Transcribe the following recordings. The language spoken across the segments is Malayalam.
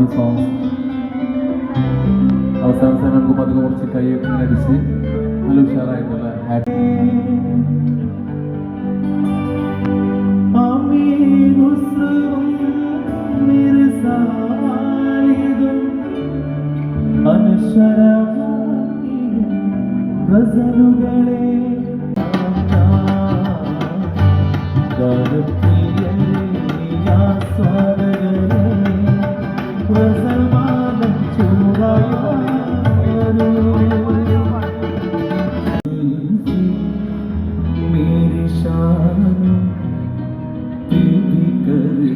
ഹാപ്പി സോങ്സ് അവസാന സമയം നമുക്ക് പതുക്കെ കുറച്ച് കൈയൊക്കെ ഇങ്ങനെ അടിച്ച് നല്ല ഉഷാറായിട്ടുള്ള ഹാപ്പി ഗസലുകളെ ഗസൽമാനം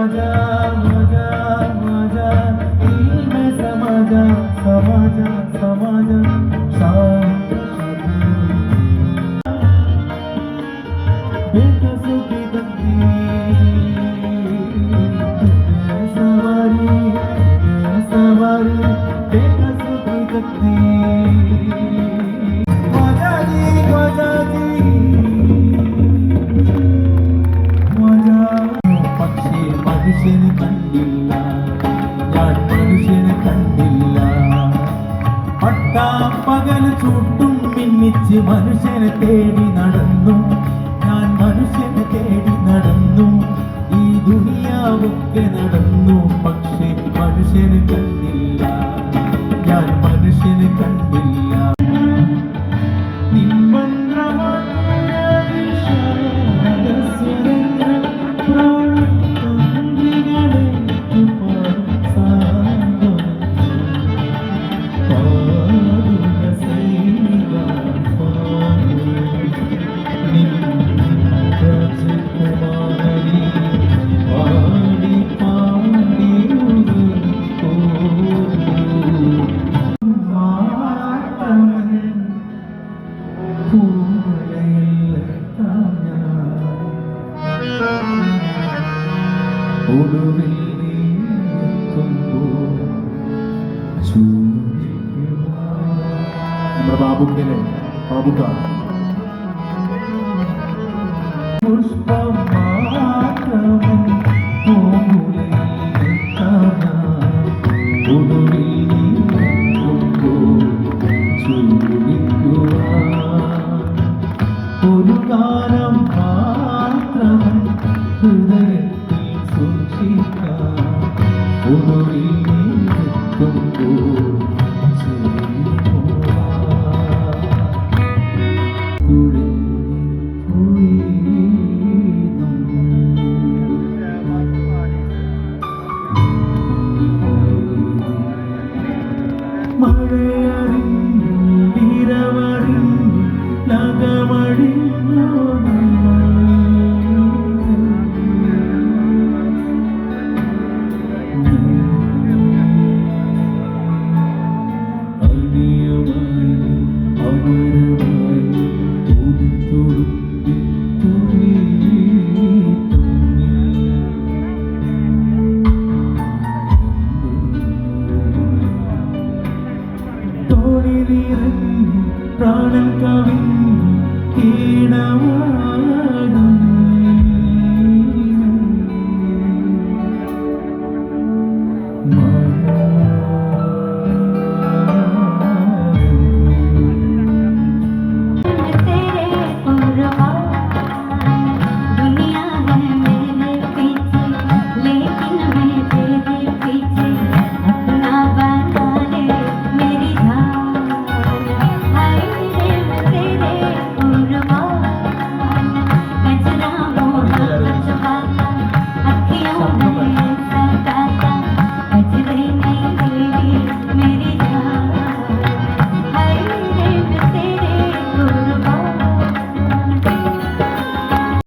ख्वाजा ख्वाजा ख्वाजा दिल में समा जा समा जा समा जा शाम का की तकदीर सवारी सवारी बेकसों की तकदीर മനുഷ്യനെ തേടി നടന്നു. ഞാൻ മനുഷ്യനെ തേടി നടന്നു. ഈ ദുനിയാവൊക്കെ നടന്നു. പക്ഷേ മനുഷ്യന് കണ്ടില്ല ഒടുവിൽ നമ്മുടെ ബാബുക്കല്ലേ ബാബുക്ക ഒരു കാലം മാത്രമൻ Amen.